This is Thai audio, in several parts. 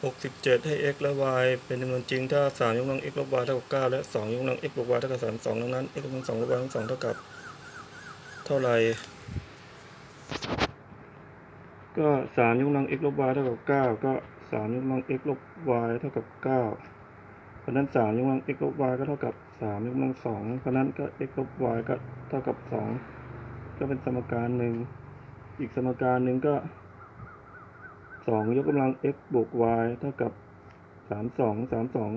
67 ให้ x และ y เป็นจำนวนจริงถ้า 3 ยกกำลัง x ลบ y เท่ากับ 9 และ 2 ยกกำลัง x บวก y เท่ากับ32ดังนั้น x กำลัง2ลบ y กำลัง2เท่ากับ เท่าไหร่ ก็ 3 ยกกำลัง x ลบ y เท่ากับ 9 ก็ 3 ยกกำลัง x ลบ y เท่ากับ 9 เพราะนั้น 3 ยกกำลัง x ลบ y ก็เท่ากับ 3 ยกกำลัง 2 เพราะฉะนั้นก็ x ลบ y ก็เท่ากับ 2 ก็เป็นสมการหนึ่ง อีกสมการหนึ่งก็ สองยกกำลัง x บวก y เท่ากับสามสองสามสอง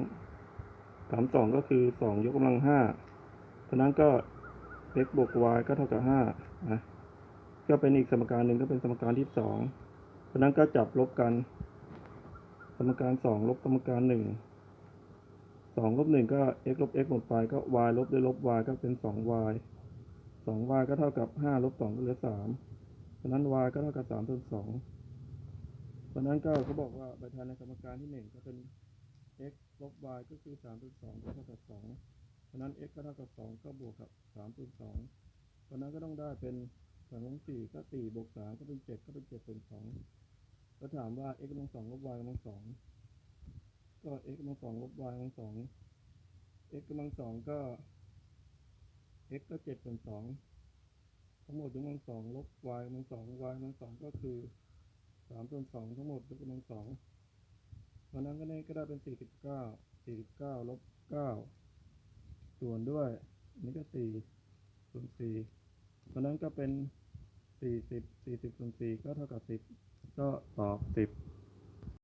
สามสองก็คือสองยกกำลังห้าเพราะนั้นก็ x บวก y ก็เท่ากับห้านะก็เป็นอีกสมการหนึ่งก็เป็นสมการที่สองเพราะนั้นก็จับลบกัน สมการสองลบสมการหนึ่งสองลบหนึ่งก็ x ลบ x หมดไปก็ y ลบด้วยลบ y ก็เป็นสอง y สอง y ก็เท่ากับห้าลบสองก็เหลือสามเพราะนั้น y ก็เท่ากับสามส่วน สองเพราะนั้นก็เขาบอกว่าไปทานในสมการที่หนึ่งก็เป็น x ลบ y ก็คือสามส่วนสองก็เท่ากับสองเพราะนั้น x ก็เท่ากับสองก็บวกกับสามส่วนสองเพราะนั้นก็ต้องได้เป็นสองลบสี่ก็สี่บวกสามก็เป็นเจ็ดก็เป็นเจ็ดส่วนสองก็ถามว่า x กำลังสองลบ y กำลังสองก็ x กำลังสองลบ y กำลังสอง x กำลังสองก็ x ก็เจ็ดส่วนสองทั้งหมดยกกำลังสองลบ y กำลังสอง y กำลังสองก็คือ สามส่วนสองทั้งหมดยกกำลังสองตอนนั้นก็ได้ก็ได้เป็นสี่สิบเก้าสี่สิบเก้าลบเก้าส่วนด้วยอันนี้ก็สี่ส่วนสี่ตอนนั้นก็เป็นสี่สิบสี่สิบส่วนสี่ก็เท่ากับสิบก็ตอบสิบ